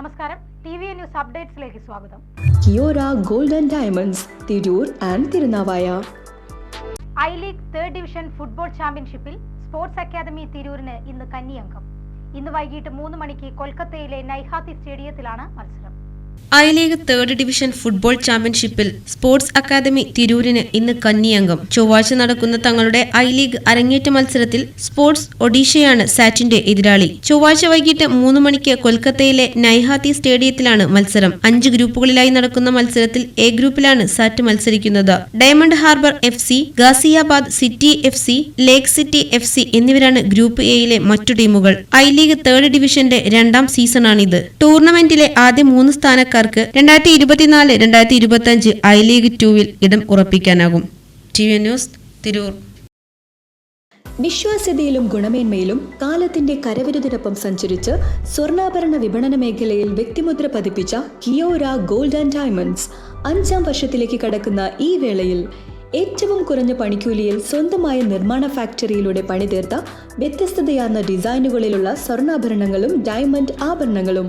നമസ്കാരം. T V news അപ്ഡേറ്റ്സിലേക്ക് സ്വാഗതം. Kiyora golden diamonds Tirur and Thirunavaya. I league third division football ചാമ്പ്യൻഷിപ്പിൽ sports academy തിരൂരിന് ഇന്ന് കന്നിയംഗം. ഇന്ന് വൈകിട്ട് മൂന്ന് മണിക്ക് കൊൽക്കത്തയിലെ നൈഹാത്തി സ്റ്റേഡിയത്തിലാണ് മത്സരം. I league third division football ചാമ്പ്യൻഷിപ്പിൽ സ്പോർട്സ് അക്കാദമി തിരൂരിന് ഇന്ന് കന്നിയംഗം ചൊവ്വാഴ്ച നടക്കുന്ന തങ്ങളുടെ ഐ ലീഗ് അരങ്ങേറ്റ മത്സരത്തിൽ സ്പോർട്സ് ഒഡീഷയാണ് സാറ്റിന്റെ എതിരാളി. ചൊവ്വാഴ്ച വൈകിട്ട് മൂന്ന് മണിക്ക് കൊൽക്കത്തയിലെ നൈഹാത്തി സ്റ്റേഡിയത്തിലാണ് മത്സരം. അഞ്ച് ഗ്രൂപ്പുകളിലായി നടക്കുന്ന മത്സരത്തിൽ എ ഗ്രൂപ്പിലാണ് സാറ്റ് മത്സരിക്കുന്നത്. Diamond Harbour F C Ghaziabad City F C Lake City F C എന്നിവരാണ് ഗ്രൂപ്പ് എയിലെ മറ്റു ടീമുകൾ. ഐ ലീഗ് തേർഡ് ഡിവിഷന്റെ രണ്ടാം സീസണാണിത്. ടൂർണമെന്റിലെ ആദ്യ മൂന്ന് സ്ഥാനക്കാർക്ക് രണ്ടായിരത്തി ഇരുപത്തിനാല് രണ്ടായിരത്തി ഇരുപത്തി അഞ്ച് ഐ ലീഗ് ടൂവിൽ ഇടം ഉറപ്പിക്കാനാകും. T V news Tirur. വിശ്വാസ്യതയിലും ഗുണമേന്മയിലും കാലത്തിന്റെ കരവിരുതിനൊപ്പം സഞ്ചരിച്ച് സ്വർണാഭരണ വിപണന മേഖലയിൽ വ്യക്തിമുദ്ര പതിപ്പിച്ച കിയോര ഗോൾഡ് ആൻഡ് ഡയമണ്ട്സ് അഞ്ചാം വർഷത്തിലേക്ക് കടക്കുന്ന ഈ വേളയിൽ ഏറ്റവും കുറഞ്ഞ പണിക്കൂലിയിൽ സ്വന്തമായ നിർമ്മാണ ഫാക്ടറിയിലൂടെ പണിതീർത്ത വ്യത്യസ്തതയാർന്ന ഡിസൈനുകളിലുള്ള സ്വർണാഭരണങ്ങളും ഡയമണ്ട് ആഭരണങ്ങളും.